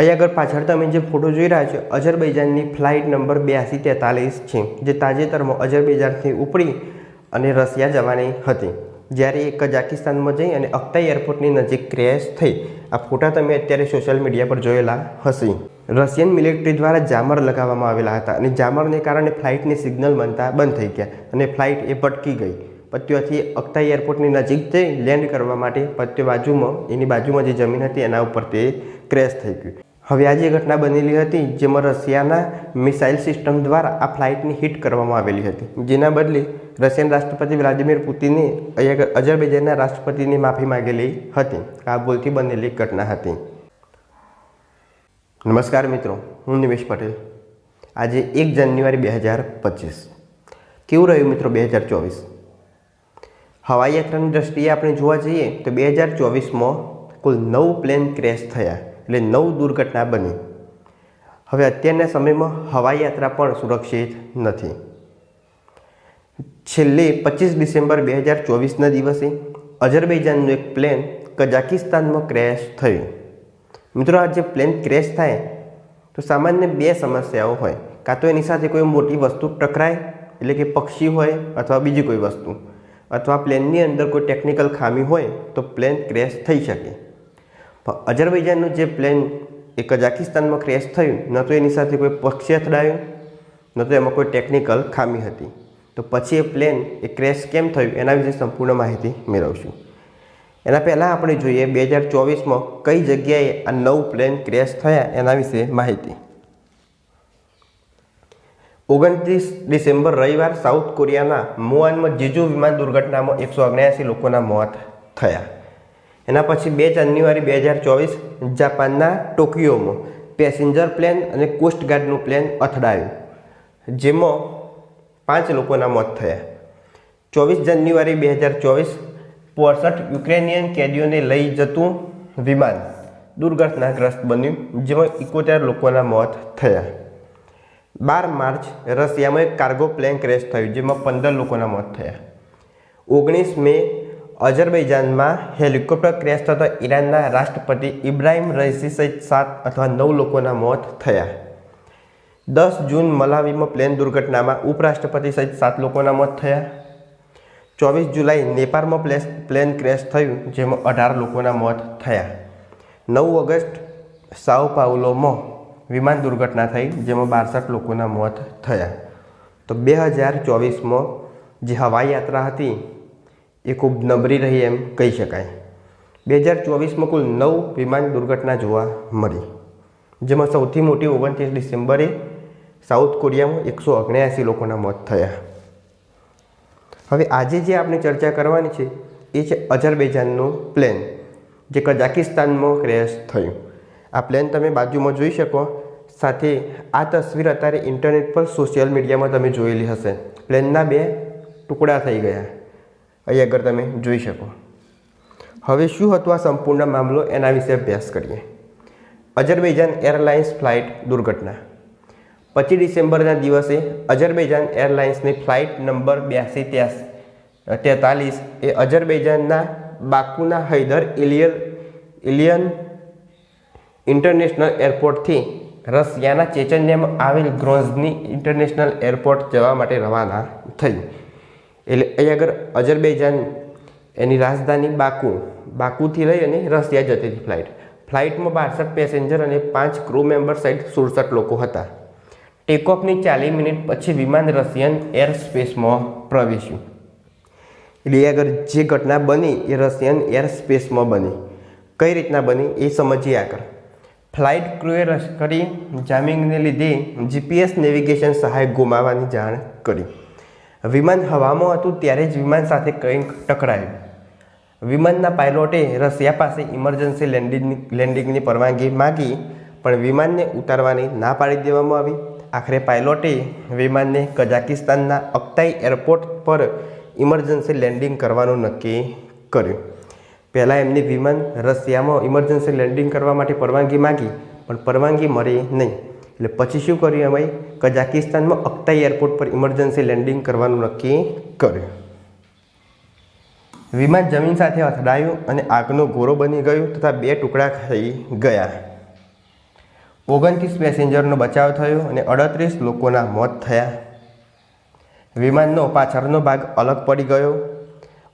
અહીં આગળ પાછળ તમે જે ફોટો જોઈ રહ્યા છો અજરબૈજાનની ફ્લાઇટ નંબર બ્યાસી તેતાલીસ છે, જે તાજેતરમાં અજરબૈજાનથી ઉપડી અને રશિયા જવાની હતી. જ્યારે એ કઝાકિસ્તાનમાં જઈ અને અક્તાઈ એરપોર્ટની નજીક ક્રેશ થઈ. આ ફોટા તમે અત્યારે સોશિયલ મીડિયા પર જોયેલા હશે. રશિયન મિલિટરી દ્વારા જામર લગાવવામાં આવેલા હતા અને જામરને કારણે ફ્લાઇટની સિગ્નલ બનતા બંધ થઈ ગયા અને ફ્લાઇટ એ ભટકી ગઈ. પત્યોથી અક્તાઈ એરપોર્ટની નજીક જઈ લેન્ડ કરવા માટે પત્યો બાજુમાં, એની બાજુમાં જે જમીન હતી, એના ઉપર તે ક્રેશ થઈ ગયું. હવે આ જે ઘટના બનેલી હતી, જેમાં રશિયાના મિસાઇલ સિસ્ટમ દ્વારા આ ફ્લાઇટની હિટ કરવામાં આવેલી હતી. જેના બદલે રશિયન રાષ્ટ્રપતિ વ્લાદિમીર પુતિને અજરબૈજાનના રાષ્ટ્રપતિની માફી માંગેલી હતી. આ ભૂલથી બનેલી ઘટના હતી. નમસ્કાર મિત્રો, હું નિમેશ પટેલ. આજે એક જાન્યુઆરી બે હજાર પચીસ. કેવું રહ્યું મિત્રો બે હજાર ચોવીસ? હવાઈ યાત્રાની દ્રષ્ટિએ આપણે જોવા જઈએ તો બે હજાર ચોવીસમાં કુલ નવ પ્લેન ક્રેશ થયા. એટલે નવ દુર્ઘટના બની. હવે અત્યારના સમયમાં હવાઈ યાત્રા પણ સુરક્ષિત નથી. છેલ્લે પચીસ ડિસેમ્બર બે હજાર ચોવીસના દિવસે અઝરબૈજાનનું એક પ્લેન કઝાકિસ્તાનમાં ક્રેશ થયું. મિત્રો, આ જે પ્લેન ક્રેશ થાય, તો સામાન્ય બે સમસ્યાઓ હોય. કાં તો એની સાથે કોઈ મોટી વસ્તુ ટકરાય, એટલે કે પક્ષી હોય અથવા બીજી કોઈ વસ્તુ. અથવા પ્લેનની અંદર કોઈ ટેકનિકલ ખામી હોય, તો પ્લેન ક્રેશ થઈ શકે. પણ અજરબૈજાનનું જે પ્લેન એ કઝાકિસ્તાનમાં ક્રેશ થયું, ન તો એની સાથે કોઈ પક્ષી અથડાયું, ન તો એમાં કોઈ ટેકનિકલ ખામી હતી. તો પછી એ પ્લેન એ ક્રેશ કેમ થયું એના વિશે સંપૂર્ણ માહિતી મેળવશું. એના પહેલાં આપણે જોઈએ બે હજાર ચોવીસમાં કઈ જગ્યાએ આ નવ પ્લેન ક્રેશ થયા એના વિશે માહિતી. ઓગણત્રીસ ડિસેમ્બર રવિવાર સાઉથ કોરિયાના મુઆનમાં જીજુ વિમાન દુર્ઘટનામાં એકસો ઓગણ્યાસી લોકોના મોત થયા. એના પછી બે જાન્યુઆરી બે હજાર ચોવીસ જાપાનના ટોકિયોમાં પેસેન્જર પ્લેન અને કોસ્ટગાર્ડનું પ્લેન અથડાયું, જેમાં પાંચ લોકોના મોત થયા. ચોવીસ જાન્યુઆરી બે હજાર ચોવીસ પોસઠ યુક્રેનિયન કેદીઓને લઈ જતું વિમાન દુર્ઘટનાગ્રસ્ત બન્યું, જેમાં ઇકોતેર લોકોના મોત થયા. બાર માર્ચ રશિયામાં એક કાર્ગો પ્લેન ક્રેશ થયું, જેમાં પંદર લોકોના મોત થયા. ઓગણીસ મે અજરબૈજાનમાં હેલિકોપ્ટર ક્રેશ થતો ઈરાનના રાષ્ટ્રપતિ ઇબ્રાહિમ રઈસી સહિત સાત અથવા નવ લોકોના મોત થયા. દસ જૂન મલાવીમાં પ્લેન દુર્ઘટનામાં ઉપરાષ્ટ્રપતિ સહિત સાત લોકોના મોત થયા. ચોવીસ જુલાઈ નેપાળમાં પ્લેસ પ્લેન ક્રેશ થયું, જેમાં અઢાર લોકોના મોત થયા. નવ ઓગસ્ટ સાઉ પાઉલોમાં વિમાન દુર્ઘટના થઈ, જેમાં બાસઠ લોકોના મોત થયા. તો બે હજાર ચોવીસમાં જે હવાઈ યાત્રા હતી એ ખૂબ નબળી રહી એમ કહી શકાય. બે હજાર ચોવીસમાં કુલ નવ વિમાન દુર્ઘટના જોવા મળી. જેમાં સૌથી મોટી ઓગણત્રીસ ડિસેમ્બરે સાઉથ કોરિયામાં એકસો ઓગણ્યાસી લોકોના મોત થયા. હવે આજે જે આપણે ચર્ચા કરવાની છે, એ છે અજરબૈજાનનું પ્લેન, જે કઝાકિસ્તાનમાં ક્રેશ થયું. આ પ્લેન તમે બાજુમાં જોઈ શકો, સાથે આ તસવીર અત્યારે ઇન્ટરનેટ પર સોશિયલ મીડિયામાં તમે જોયેલી હશે. પ્લેનના બે ટુકડા થઈ ગયા. અહીં આગળ તમે જોઈ શકો. હવે શું હતું આ સંપૂર્ણ મામલો? એના વિશે અભ્યાસ કરીએ. અજરબૈજાન એરલાઇન્સ ફ્લાઇટ દુર્ઘટના. પચીસ ડિસેમ્બરના દિવસે અજરબૈજાન એરલાઇન્સની ફ્લાઇટ નંબર બ્યાસી તેતાલીસ એ અજરબૈજાનના બાકુના હૈદર ઇલિયર ઇલિયન ઇન્ટરનેશનલ એરપોર્ટથી રશિયાના ચેચન્યામાં આવેલ ગ્રોઝની ઇન્ટરનેશનલ એરપોર્ટ જવા માટે રવાના થઈ. એટલે અહીં આગળ અજરબૈજાન એની રાજધાની બાકુ, બાકુથી લઈ અને રશિયા જતી હતી ફ્લાઇટ. ફ્લાઇટમાં બાસઠ પેસેન્જર અને પાંચ ક્રૂ મેમ્બર સહિત સુડસઠ લોકો હતા. ટેકઓફની ચાલીસ મિનિટ પછી વિમાન રશિયન એર સ્પેસમાં પ્રવેશ્યું. એટલે આગળ જે ઘટના બની એ રશિયન એર સ્પેસમાં બની. કઈ રીતના બની એ સમજીએ આગળ. ફ્લાઇટ ક્રૂએ લશ્કરી જામિંગને લીધે જીપીએસ નેવિગેશન સહાય ગુમાવવાની જાણ કરી. વિમાન હવામાં હતું ત્યારે જ વિમાન સાથે કંઈક ટકરાયું. વિમાનના પાયલોટે રશિયા પાસે ઇમરજન્સી લેન્ડિંગની લેન્ડિંગની પરવાનગી માગી, પણ વિમાનને ઉતારવાની ના પાડી દેવામાં આવી. આખરે પાયલોટે વિમાનને કઝાકિસ્તાનના અક્તાઈ એરપોર્ટ પર ઇમરજન્સી લેન્ડિંગ કરવાનું નક્કી કર્યું. પહેલાં એમની વિમાન રશિયામાં ઇમરજન્સી લેન્ડિંગ કરવા માટે પરવાનગી માગી, પણ પરવાનગી મળી નહીં. એટલે પછી શું કર્યું અમે કઝાકિસ્તાનમાં અક્તાઈ એરપોર્ટ પર ઇમરજન્સી લેન્ડિંગ કરવાનું નક્કી કર્યું. વિમાન જમીન સાથે અથડાયું અને આગનો ગોરો બની ગયું તથા બે ટુકડા થઈ ગયા. ઓગણત્રીસ પેસેન્જરનો બચાવ થયો અને અડત્રીસ લોકોના મોત થયા. વિમાનનો પાછળનો ભાગ અલગ પડી ગયો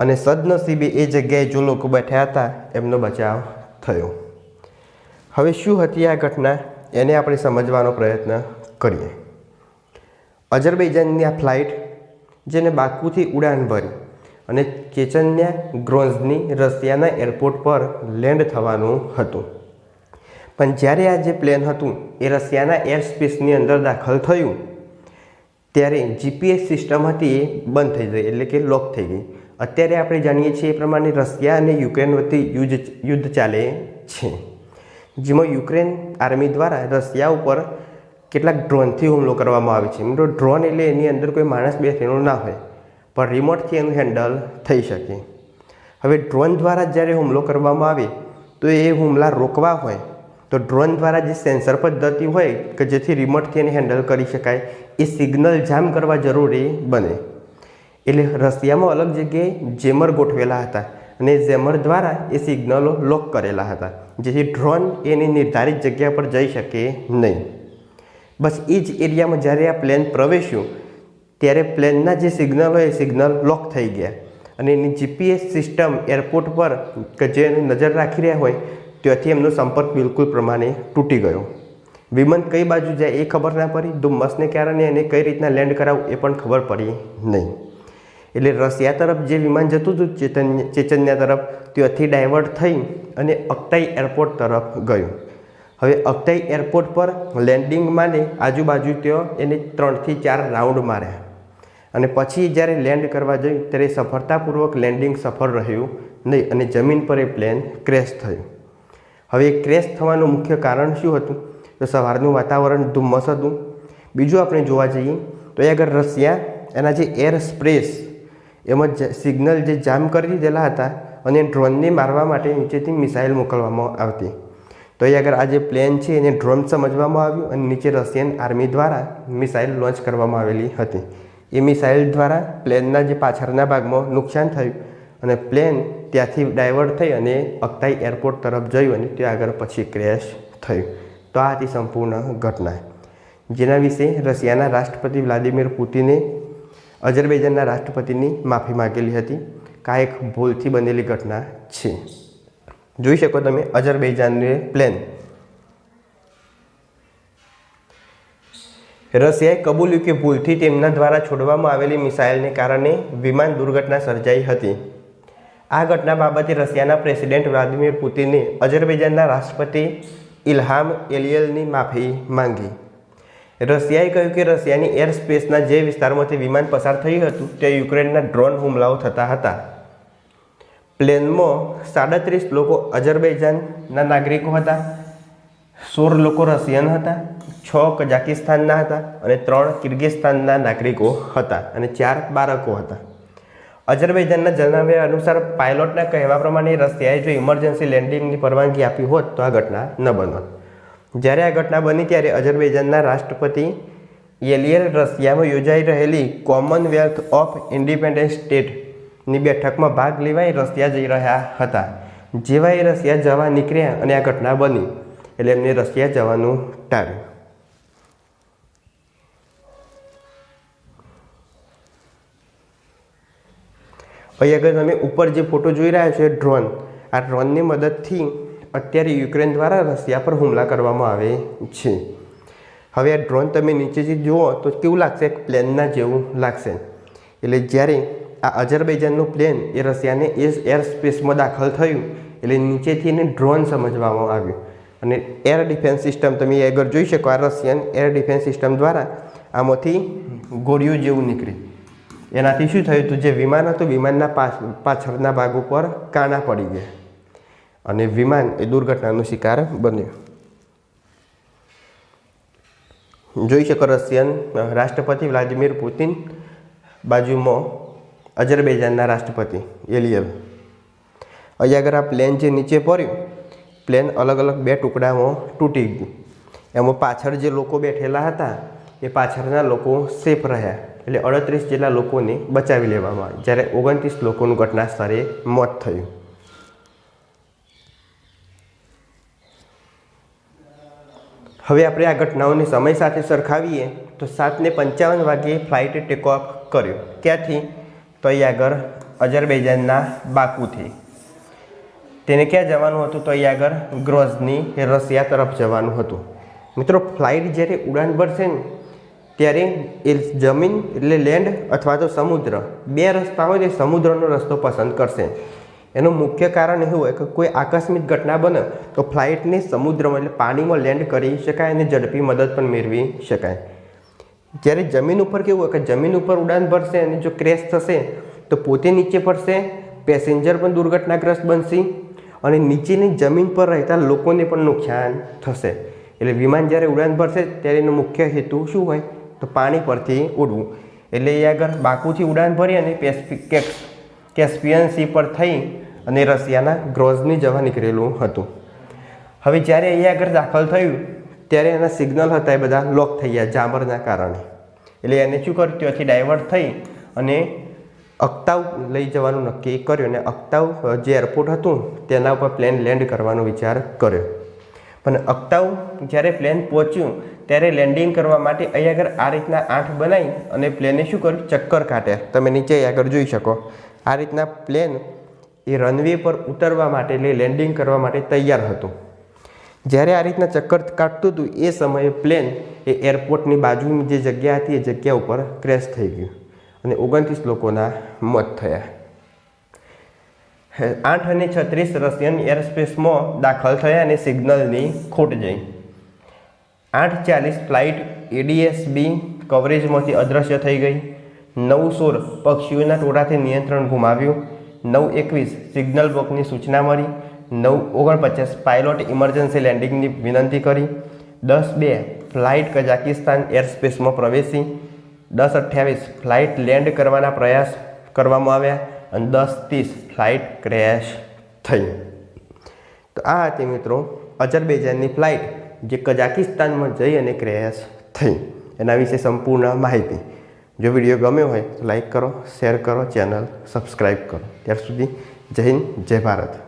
અને સદનસીબે એ જગ્યાએ જો લોકો બેઠા હતા એમનો બચાવ થયો. હવે શું હતી આ ઘટના, એને આપણે સમજવાનો પ્રયત્ન કરીએ. અજરબૈજાનની આ ફ્લાઇટ જેને બાકુથી ઉડાન ભરી અને ચેચન્યા ગ્રોન્ઝની રશિયાના એરપોર્ટ પર લેન્ડ થવાનું હતું. પણ જ્યારે આ જે પ્લેન હતું એ રશિયાના એર સ્પેસની અંદર દાખલ થયું, ત્યારે જીપીએસ સિસ્ટમ હતી એ બંધ થઈ ગઈ, એટલે કે લોક થઈ ગઈ. અત્યારે આપણે જાણીએ છીએ એ પ્રમાણે રશિયા અને યુક્રેન વચ્ચે યુદ્ધ યુદ્ધ ચાલે છે. જેમાં યુક્રેન આર્મી દ્વારા રશિયા ઉપર કેટલાક ડ્રોનથી હુમલો કરવામાં આવે છે. મિત્રો ડ્રોન એટલે એની અંદર કોઈ માણસ બેસેલો ના હોય, પણ રિમોટથી એનું હેન્ડલ થઈ શકે. હવે ડ્રોન દ્વારા જ્યારે હુમલો કરવામાં આવે, તો એ હુમલા રોકવા હોય, તો ડ્રોન દ્વારા જે સેન્સર પદ્ધતિ હોય, કે જેથી રિમોટથી એને હેન્ડલ કરી શકાય, એ સિગ્નલ જામ કરવા જરૂરી બને. એટલે રશિયામાં અલગ જગ્યાએ જેમર ગોઠવેલા હતા અને ઝેમર દ્વારા એ સિગ્નલો લોક કરેલા હતા, જેથી ડ્રોન એની નિર્ધારિત જગ્યા પર જઈ શકે નહીં. બસ એ જ એરિયામાં જ્યારે આ પ્લેન પ્રવેશ્યું, ત્યારે પ્લેનના જે સિગ્નલ હોય એ સિગ્નલ લોક થઈ ગયા. અને એની જીપીએસ સિસ્ટમ એરપોર્ટ પર કે જે નજર રાખી રહ્યા હોય, ત્યાંથી એમનો સંપર્ક બિલકુલ પ્રમાણે તૂટી ગયો. વિમાન કઈ બાજુ જાય એ ખબર ના પડી. ધુમ્મસને કારણે એને કઈ રીતના લેન્ડ કરાવવું એ પણ ખબર પડી નહીં. એટલે રશિયા તરફ જે વિમાન જતું હતું ચેતન ચેચન્યા તરફ, ત્યાંથી ડાયવર્ટ થઈ અને અક્તાઈ એરપોર્ટ તરફ ગયું. હવે અક્તાઈ એરપોર્ટ પર લેન્ડિંગ માને આજુબાજુ તેઓ એને ત્રણથી ચાર રાઉન્ડ માર્યા. અને પછી જ્યારે લેન્ડ કરવા જઈ ત્યારે સફળતાપૂર્વક લેન્ડિંગ સફળ રહ્યું નહીં અને જમીન પર એ પ્લેન ક્રેશ થયું. હવે ક્રેશ થવાનું મુખ્ય કારણ શું હતું? તો સવારનું વાતાવરણ ધુમ્મસ હતું. બીજું આપણે જોવા જઈએ તો એ આગળ રશિયા, એના જે એર સ્પ્રેસ એમાં સિગ્નલ જે જામ કરી દીધેલા હતા અને ડ્રોનને મારવા માટે નીચેથી મિસાઇલ મોકલવામાં આવતી. તો એ આગળ આ જે પ્લેન છે એને ડ્રોન સમજવામાં આવ્યું અને નીચે રશિયન આર્મી દ્વારા મિસાઇલ લોન્ચ કરવામાં આવેલી હતી. એ મિસાઇલ દ્વારા પ્લેનના જે પાછળના ભાગમાં નુકસાન થયું અને પ્લેન ત્યાંથી ડાયવર્ટ થઈ અને અક્તાઈ એરપોર્ટ તરફ જયું અને ત્યાં આગળ પછી ક્રેશ થયું. તો આ હતી સંપૂર્ણ ઘટના. જેના વિશે રશિયાના રાષ્ટ્રપતિ વ્લાદિમીર પુતિને અઝરબૈજાનના રાષ્ટ્રપતિની માફી માગેલી હતી. કાંઈક ભૂલથી બનેલી ઘટના છે. જોઈ શકો તમે અજરબૈજાનને પ્લેન. રશિયાએ કબૂલ્યું કે ભૂલથી તેમના દ્વારા છોડવામાં આવેલી મિસાઇલને કારણે વિમાન દુર્ઘટના સર્જાઈ હતી. આ ઘટના બાબતે રશિયાના પ્રેસિડેન્ટ વ્લાદિમીર પુતિને અજરબૈજાનના રાષ્ટ્રપતિ ઇલ્હામ એલિયલની માફી માંગી. રશિયાએ કહ્યું કે રશિયાની એર સ્પેસના જે વિસ્તારમાંથી વિમાન પસાર થયું હતું તે યુક્રેનના ડ્રોન હુમલાઓ થતા હતા. પ્લેનમાં સાડત્રીસ લોકો અજરબૈજાનના નાગરિકો હતા, સોળ લોકો રશિયન હતા, છ કઝાકિસ્તાનના હતા અને ત્રણ કિર્ગિસ્તાનના નાગરિકો હતા અને ચાર બાળકો હતા. અજરબૈજાનના જણાવ્યા અનુસાર પાયલોટના કહેવા પ્રમાણે રશિયાએ જો ઇમરજન્સી લેન્ડિંગની પરવાનગી આપી હોત તો આ ઘટના ન બનત. જ્યારે આ ઘટના બની ત્યારે અજરબૈજાનના રાષ્ટ્રપતિ યેલિયર રશિયામાં યોજાઈ રહેલી કોમનવેલ્થ ઓફ ઇન્ડિપેન્ડન્ટ સ્ટેટની બેઠકમાં ભાગ લેવાય રશિયા જઈ રહ્યા હતા. જેવા એ રશિયા જવા નીકળ્યા અને આ ઘટના બની એટલે એમને રશિયા જવાનું ટાળ્યું. અહીં આગળ તમે ઉપર જે ફોટો જોઈ રહ્યા છો એ ડ્રોન. આ ડ્રોનની મદદથી અત્યારે યુક્રેન દ્વારા રશિયા પર હુમલા કરવામાં આવે છે. હવે આ ડ્રોન તમે નીચેથી જુઓ તો કેવું લાગશે? પ્લેનના જેવું લાગશે. એટલે જ્યારે આ અજરબૈજાનનું પ્લેન એ રશિયાને એ એર સ્પેસમાં દાખલ થયું. એટલે નીચેથી એને ડ્રોન સમજવામાં આવ્યું. અને એર ડિફેન્સ સિસ્ટમ તમે આગળ જોઈ શકો, આ રશિયન એર ડિફેન્સ સિસ્ટમ દ્વારા આમાંથી ગોળીઓ જેવું નીકળ્યું એનાથી શું થયું હતું, જે વિમાન હતું, વિમાનના પાછળના ભાગ ઉપર કાણા પડી ગયા. અને વિમાન એ દુર્ઘટનાનો શિકાર બન્યો. જોઈ શકો, રશિયન રાષ્ટ્રપતિ વ્લાદિમીર પુતિન બાજુમાં અજરબૈજાનના રાષ્ટ્રપતિ એલિયલ અહીંયા આગળ આ પ્લેન જે નીચે પડ્યું, પ્લેન અલગ અલગ બે ટુકડામાં તૂટી ગયું. એમાં પાછળ જે લોકો બેઠેલા હતા, એ પાછળના લોકો સેફ રહ્યા. એટલે અડત્રીસ જેટલા લોકોને બચાવી લેવામાં આવી. જ્યારે ઓગણત્રીસ લોકોનું ઘટના સ્થળે મોત થયું. હવે આપણે આ ઘટનાઓને સમય સાથે સરખાવીએ, તો સાતને પંચાવન વાગ્યે ફ્લાઇટે ટેક કર્યો. ક્યાંથી? તો અહીં આગળ અજરબૈજાનના બાકુથી. તેને ક્યાં જવાનું હતું? તો ગ્રોઝની રશિયા તરફ જવાનું હતું. મિત્રો, ફ્લાઇટ જ્યારે ઉડાન ભરશે ને, ત્યારે એ જમીન એટલે લેન્ડ અથવા તો સમુદ્ર, બે રસ્તા હોય તે સમુદ્રનો રસ્તો પસંદ કરશે. એનું મુખ્ય કારણ એવું હોય કે કોઈ આકસ્મિક ઘટના બને, તો ફ્લાઇટને સમુદ્રમાં એટલે પાણીમાં લેન્ડ કરી શકાય અને ઝડપી મદદ પણ મેળવી શકાય. જ્યારે જમીન ઉપર કેવું હોય કે જમીન ઉપર ઉડાન ભરશે અને જો ક્રેશ થશે, તો પોતે નીચે પડશે પેસેન્જર પણ દુર્ઘટનાગ્રસ્ત બનશે અને નીચેની જમીન પર રહેતા લોકોને પણ નુકસાન થશે. એટલે વિમાન જ્યારે ઉડાન ભરશે, ત્યારે એનો મુખ્ય હેતુ શું હોય? તો પાણી પરથી ઉડવું. એટલે એ આગળ બાકુથી ઉડાન ભરી અને પેસ્પિકેક્સ કેસ્પિયન સી પર થઈ અને રશિયાના ગ્રોઝની જવા નીકળેલું હતું. હવે જ્યારે અહીંયા આગળ દાખલ થયું ત્યારે એના સિગ્નલ હતા એ બધા લોક થઈ ગયા જામરના કારણે. એટલે એને શું કર્યું? ત્યાંથી ડાયવર્ટ થઈ અને અક્તાવ લઈ જવાનું નક્કી કર્યું અને અક્તાવ જે એરપોર્ટ હતું તેના ઉપર પ્લેન લેન્ડ કરવાનો વિચાર કર્યો. પણ અક્તાવ જ્યારે પ્લેન પહોંચ્યું, ત્યારે લેન્ડિંગ કરવા માટે અહીં આગળ આ રીતના આઠ બનાવી અને પ્લેને શું કર્યું? ચક્કર કાઢ્યા તમે નીચે આગળ જોઈ શકો. આ રીતના પ્લેન એ રનવે પર ઉતરવા માટે એટલે લેન્ડિંગ કરવા માટે તૈયાર હતું. જ્યારે આ રીતના ચક્કર કાઢતું હતું, એ સમયે પ્લેન એ એરપોર્ટની બાજુની જે જગ્યા હતી, એ જગ્યા ઉપર ક્રેશ થઈ ગયું અને ઓગણત્રીસ લોકોના મોત થયા. આઠ અને છત્રીસ રશિયન એરસ્પેસમાં દાખલ થયા અને સિગ્નલની ખોટ જઈ. આઠ ચાલીસ ફ્લાઇટ એડીએસબી કવરેજમાંથી અદૃશ્ય થઈ ગઈ. નવ સોળ પક્ષીઓના ટોળાથી નિયંત્રણ ગુમાવ્યું. નવ એકવીસ સિગ્નલ બોકની સૂચના મળી. નવ ઓગણપચાસ પાયલોટ ઇમરજન્સી લેન્ડિંગની વિનંતી કરી. દસ બે ફ્લાઇટ કઝાકિસ્તાન એરસ્પેસમાં પ્રવેશી. દસ અઠ્યાવીસ ફ્લાઇટ લેન્ડ કરવાના પ્રયાસ કરવામાં આવ્યા અને દસ ત્રીસ ફ્લાઇટ ક્રેશ થઈ. તો આ હતી મિત્રો અજરબેજાનની ફ્લાઇટ જે કઝાકિસ્તાનમાં જઈ અને ક્રેશ થઈ. એના વિશે સંપૂર્ણ માહિતી. જો વીડિયો ગમ્યો હોય તો લાઈક કરો શેર કરો ચેનલ સબસ્ક્રાઈબ કરો. ત્યાર સુધી જય હિન્દ, જય ભારત.